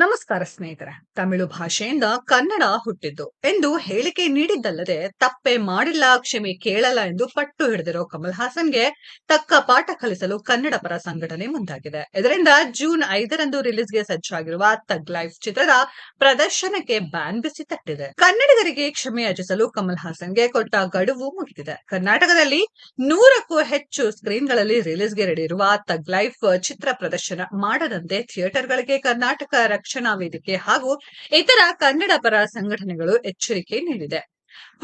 ನಮಸ್ಕಾರ ಸ್ನೇಹಿತರೆ. ತಮಿಳು ಭಾಷೆಯಿಂದ ಕನ್ನಡ ಹುಟ್ಟಿದ್ದು. ಎಂದು ಹೇಳಿಕೆ ನೀಡಿದ್ದಲ್ಲದೆ ತಪ್ಪೆ ಮಾಡಿಲ್ಲ, ಕ್ಷಮೆ ಕೇಳಲ್ಲ ಎಂದು ಪಟ್ಟು ಹಿಡಿದಿರೋ ಕಮಲ್ ಹಾಸನ್ಗೆ ತಕ್ಕ ಪಾಠ ಕಲಿಸಲು ಕನ್ನಡ ಪರ ಸಂಘಟನೆ ಮುಂದಾಗಿದೆ. ಇದರಿಂದ ಜೂನ್ ಐದರಂದು ರಿಲೀಸ್ಗೆ ಸಜ್ಜಾಗಿರುವ ತಗ್ ಲೈಫ್ ಚಿತ್ರದ ಪ್ರದರ್ಶನಕ್ಕೆ ಬ್ಯಾನ್ ಬಿಸಿ ತಟ್ಟಿದೆ. ಕನ್ನಡಿಗರಿಗೆ ಕ್ಷಮೆ ಯಾಚಿಸಲು ಕಮಲ್ ಹಾಸನ್ಗೆ ಕೊಟ್ಟ ಗಡುವು ಮುಗಿದಿದೆ. ಕರ್ನಾಟಕದಲ್ಲಿ ನೂರಕ್ಕೂ ಹೆಚ್ಚು ಸ್ಕ್ರೀನ್ಗಳಲ್ಲಿ ರಿಲೀಸ್ಗೆ ರೆಡಿ ಇರುವ ತಗ್ ಲೈಫ್ ಚಿತ್ರ ಪ್ರದರ್ಶನ ಮಾಡದಂತೆ ಥಿಯೇಟರ್ಗಳಿಗೆ ಕರ್ನಾಟಕ ರಕ್ಷಣಾ ವೇದಿಕೆ ಹಾಗೂ ಇತರ ಕನ್ನಡ ಪರ ಸಂಘಟನೆಗಳು ಎಚ್ಚರಿಕೆ ನೀಡಿದೆ.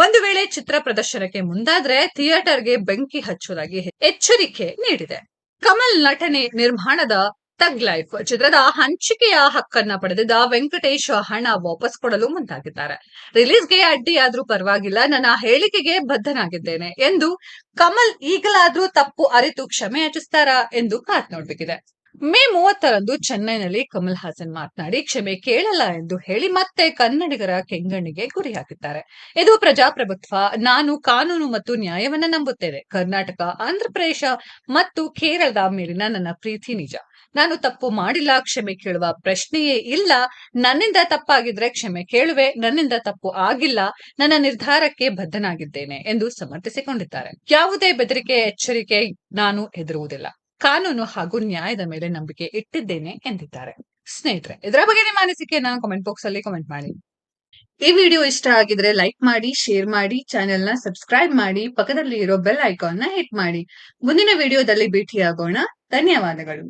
ಒಂದು ವೇಳೆ ಚಿತ್ರ ಪ್ರದರ್ಶನಕ್ಕೆ ಮುಂದಾದ್ರೆ ಥಿಯೇಟರ್ಗೆ ಬೆಂಕಿ ಹಚ್ಚುವುದಾಗಿ ಎಚ್ಚರಿಕೆ ನೀಡಿದೆ. ಕಮಲ್ ನಟನೆ ನಿರ್ಮಾಣದ ತಗ್ ಲೈಫ್ ಚಿತ್ರದ ಹಂಚಿಕೆಯ ಹಕ್ಕನ್ನ ಪಡೆದಿದ್ದ ವೆಂಕಟೇಶ್ ಹಣ ವಾಪಸ್ ಕೊಡಲು ಮುಂದಾಗಿದ್ದಾರೆ. ರಿಲೀಸ್ಗೆ ಅಡ್ಡಿಯಾದ್ರೂ ಪರವಾಗಿಲ್ಲ, ನನ್ನ ಹೇಳಿಕೆಗೆ ಬದ್ಧನಾಗಿದ್ದೇನೆ ಎಂದು ಕಮಲ್ ಈಗಲಾದ್ರೂ ತಪ್ಪು ಅರಿತು ಕ್ಷಮೆ ಯಾಚಿಸ್ತಾರಾ ಎಂದು ಕಾತ್ ನೋಡ್ಬೇಕಿದೆ ಮೇ ಮೂವತ್ತರಂದು ಚೆನ್ನೈನಲ್ಲಿ ಕಮಲ್ ಹಾಸನ್ ಮಾತನಾಡಿ, ಕ್ಷಮೆ ಕೇಳಲ್ಲ ಎಂದು ಹೇಳಿ ಮತ್ತೆ ಕನ್ನಡಿಗರ ಕೆಂಗಣ್ಣಿಗೆ ಗುರಿಯಾಗಿದ್ದಾರೆ ಇದು ಪ್ರಜಾಪ್ರಭುತ್ವ. ನಾನು ಕಾನೂನು ಮತ್ತು ನ್ಯಾಯವನ್ನ ನಂಬುತ್ತೇನೆ. ಕರ್ನಾಟಕ, ಆಂಧ್ರಪ್ರದೇಶ ಮತ್ತು ಕೇರಳದ ಮೇಲಿನ ನನ್ನ ಪ್ರೀತಿ ನಿಜ. ನಾನು ತಪ್ಪು ಮಾಡಿಲ್ಲ. ಕ್ಷಮೆ ಕೇಳುವ ಪ್ರಶ್ನೆಯೇ ಇಲ್ಲ. ನನ್ನಿಂದ ತಪ್ಪಾಗಿದ್ರೆ ಕ್ಷಮೆ ಕೇಳುವೆ. ನನ್ನಿಂದ ತಪ್ಪು ಆಗಿಲ್ಲ. ನನ್ನ ನಿರ್ಧಾರಕ್ಕೆ ಬದ್ಧನಾಗಿದ್ದೇನೆ ಎಂದು ಸಮರ್ಥಿಸಿಕೊಂಡಿದ್ದಾರೆ. ಯಾವುದೇ ಬೆದರಿಕೆ, ಎಚ್ಚರಿಕೆ ನಾನು ಹೆದರುವುದಿಲ್ಲ ಕಾನೂನು ಹಾಗೂ ನ್ಯಾಯದ ಮೇಲೆ ನಂಬಿಕೆ ಇಟ್ಟಿದ್ದೇನೆ ಎಂದಿದ್ದಾರೆ. ಸ್ನೇಹಿತರೆ, ಇದರ ಬಗ್ಗೆ ನಿಮ್ಮ ಅನಿಸಿಕೆಯನ್ನ ಕಾಮೆಂಟ್ ಬಾಕ್ಸ್ ಅಲ್ಲಿ ಕಮೆಂಟ್ ಮಾಡಿ. ಈ ವಿಡಿಯೋ ಇಷ್ಟ ಆಗಿದ್ರೆ ಲೈಕ್ ಮಾಡಿ ಶೇರ್ ಮಾಡಿ ಚಾನೆಲ್ನ ಸಬ್ಸ್ಕ್ರೈಬ್ ಮಾಡಿ ಪಕ್ಕದಲ್ಲಿ ಇರೋ ಬೆಲ್ ಐಕಾನ್ನ ಹಿಟ್ ಮಾಡಿ. ಮುಂದಿನ ವಿಡಿಯೋದಲ್ಲಿ ಭೇಟಿಯಾಗೋಣ. ಧನ್ಯವಾದಗಳು.